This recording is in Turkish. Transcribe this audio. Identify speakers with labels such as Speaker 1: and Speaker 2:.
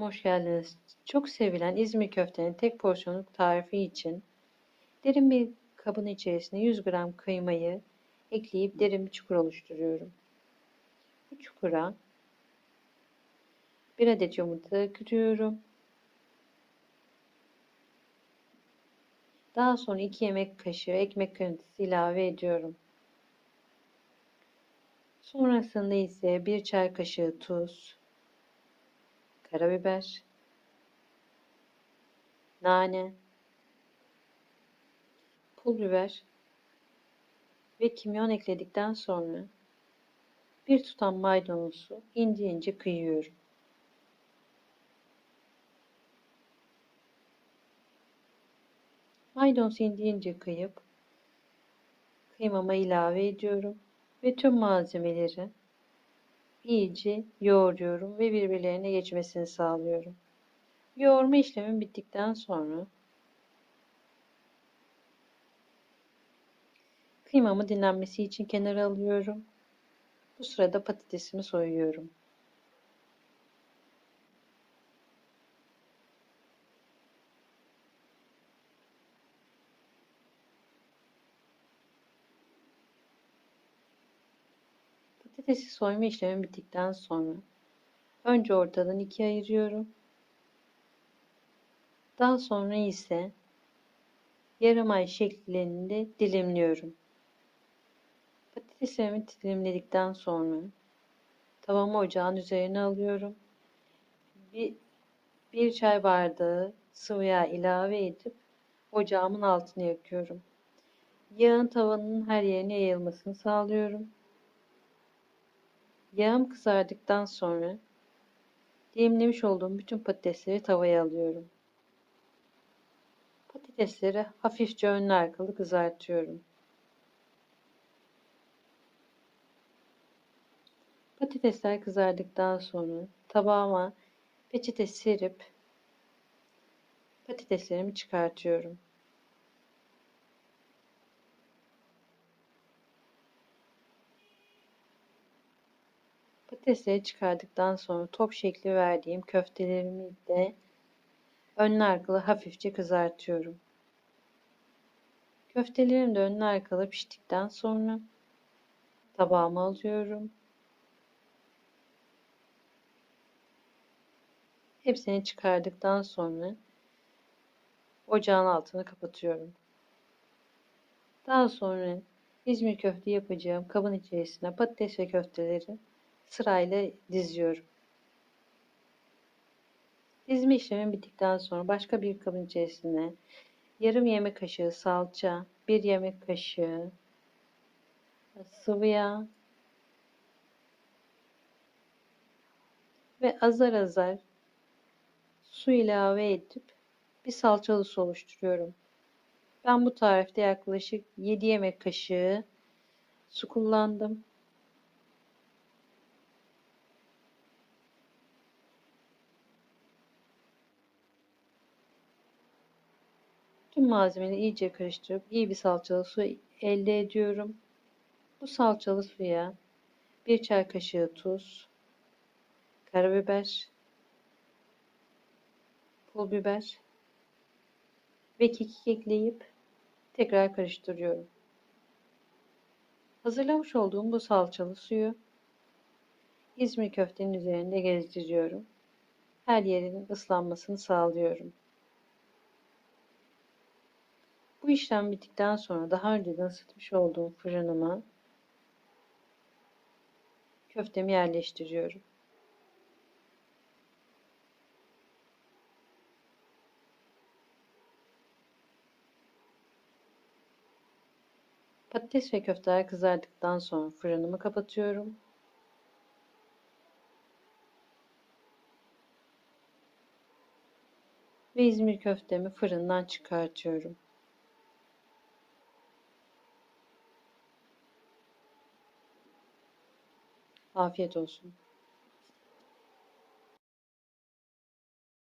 Speaker 1: Hoş geldiniz. Çok sevilen İzmir köftenin tek porsiyonluk tarifi için derin bir kabın içerisine 100 gram kıymayı ekleyip derin bir çukur oluşturuyorum. Bu çukura bir adet yumurta kırıyorum. Daha sonra 2 yemek kaşığı ekmek kırıntısı ilave ediyorum. Sonrasında ise 1 çay kaşığı tuz, karabiber, nane, pul biber. Ve kimyon ekledikten sonra bir tutam maydanozu ince ince kıyıyorum. Maydanozu ince ince kıyıp kıymama ilave ediyorum ve tüm malzemeleri iyice yoğuruyorum ve birbirlerine geçmesini sağlıyorum. Yoğurma işlemi bittikten sonra kıymamı dinlenmesi için kenara alıyorum. Bu sırada patatesimi soyuyorum. Patatesi soyma işlemi bittikten sonra önce ortadan ikiye ayırıyorum. Daha sonra ise yarım ay şeklinde dilimliyorum. Patateslerimi dilimledikten sonra tavamı ocağın üzerine alıyorum. Bir, bir çay bardağı sıvı yağ ilave edip ocağımın altını yakıyorum. Yağın tavanın her yerine yayılmasını sağlıyorum. Yağım kızardıktan sonra dilimlemiş olduğum bütün patatesleri tavaya alıyorum. Patatesleri hafifçe önlü arkalı kızartıyorum. Patatesler kızardıktan sonra tabağıma peçete serip patateslerimi çıkartıyorum. Patatesleri çıkardıktan sonra top şekli verdiğim köftelerimi de önlü arkalı hafifçe kızartıyorum. Köftelerim de önlü arkalı piştikten sonra tabağıma alıyorum. Hepsini çıkardıktan sonra ocağın altını kapatıyorum. Daha sonra İzmir köfte yapacağım kabın içerisine patates ve köfteleri sırayla diziyorum. Dizme işlemi bittikten sonra başka bir kabın içerisine yarım yemek kaşığı salça, bir yemek kaşığı sıvı yağ ve azar azar su ilave edip bir salçalı su oluşturuyorum. Ben bu tarifte yaklaşık 7 yemek kaşığı su kullandım. Tüm malzemeleri iyice karıştırıp iyi bir salçalı su elde ediyorum. Bu salçalı suya bir çay kaşığı tuz, karabiber, pul biber ve kekik ekleyip tekrar karıştırıyorum. Hazırlamış olduğum bu salçalı suyu İzmir köftenin üzerinde gezdiriyorum. Her yerinin ıslanmasını sağlıyorum. Bu işlem bittikten sonra daha önceden ısıtmış olduğum fırınıma köftemi yerleştiriyorum. Patates ve köfteler kızardıktan sonra fırınımı kapatıyorum. Ve İzmir köftemi fırından çıkartıyorum. Afiyet olsun.